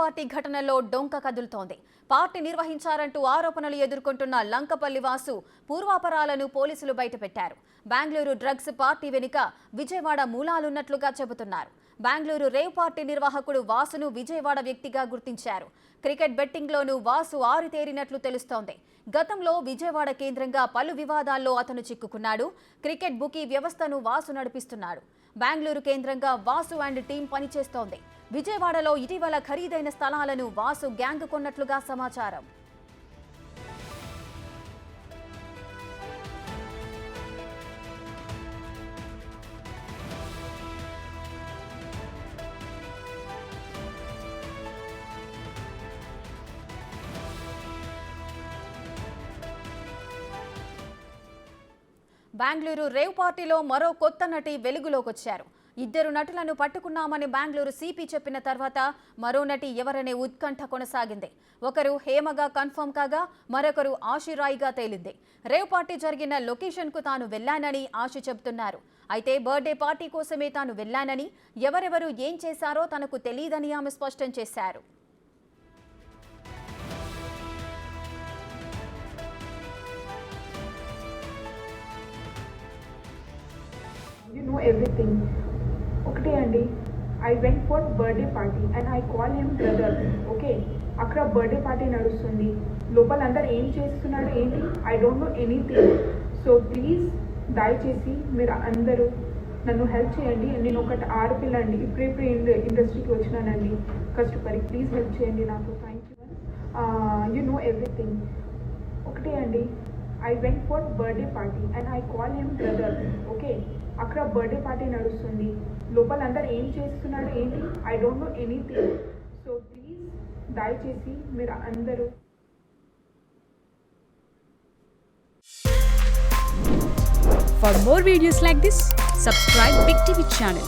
Party ఘటనలో డొంక కదులుతోంది. పార్టీ నిర్వహించారంటూ ఆరోపణలు ఎదుర్కొంటున్న లంకపల్లి వాసు పూర్వాపరాలను పోలీసులు బయటపెట్టారు. బెంగళూరు డ్రగ్స్ పార్టీ వెనుక విజయవాడ మూలాలున్నట్లుగా చెబుతున్నారు. బెంగళూరు రేవ్ పార్టీ నిర్వాహకుడు వాసును విజయవాడ వ్యక్తిగా గుర్తించారు. క్రికెట్ బెట్టింగ్లోనూ వాసు ఆరితేరినట్లు తెలుస్తోంది. గతంలో విజయవాడ కేంద్రంగా పలు వివాదాల్లో అతను చిక్కుకున్నాడు. క్రికెట్ బుకీ వ్యవస్థను వాసు నడిపిస్తున్నాడు. బెంగళూరు కేంద్రంగా వాసు అండ్ టీం పనిచేస్తోంది. విజయవాడలో ఇటీవల ఖరీదైన స్థలాలను వాసు గ్యాంగ్ కొన్నట్లుగా సమాచారం. బెంగళూరు రేవ్ పార్టీలో మరో కొత్త నటి వెలుగులోకొచ్చారు. ఇద్దరు నటులను పట్టుకున్నామని బెంగళూరు సిపి చెప్పిన తర్వాత మరో నటి ఎవరనే ఉత్కంఠ కొనసాగింది. ఒకరు హేమగా కన్ఫర్మ్ కాగా మరొకరు ఆశిరాయిగా తేలింది. రేవ్ పార్టీ జరిగిన లొకేషన్కు తాను వెళ్ళానని ఆశి చెబుతున్నారు. అయితే బర్త్డే పార్టీ కోసమే తాను వెళ్ళానని ఎవరెవరు ఏం చేశారో తనకు తెలియదని ఆమె స్పష్టం చేశారు. యూ ఎవ్రీథింగ్ బర్త్డే అండి. I went for birthday party and I call him brother okay అక్కడ బర్త్డే పార్టీ నడుస్తుంది. లోపల అందరు ఏం చేస్తున్నారు ఏంటి? I don't know anything so please దయచేసి మీరు అందరూ నన్ను హెల్ప్ చేయండి. నేను ఒకటి ఆడపిల్ల అండి ఇప్పుడిప్పుడు ఇండ- ఇండస్ట్రీకి వచ్చినానండి. కష్టపడి ప్లీజ్ హెల్ప్ చేయండి నాకు. Thank you you know everything ఒకటే అండి. I went for birthday party and I call him brother okay అక్కడ బర్త్డే పార్టీ నడుస్తుంది. లోపల అందరు ఏం చేస్తున్నాడు ఏంటి? I don't know anything so please దయచేసి మీరు అందరూ For more videos like this, subscribe Big TV channel.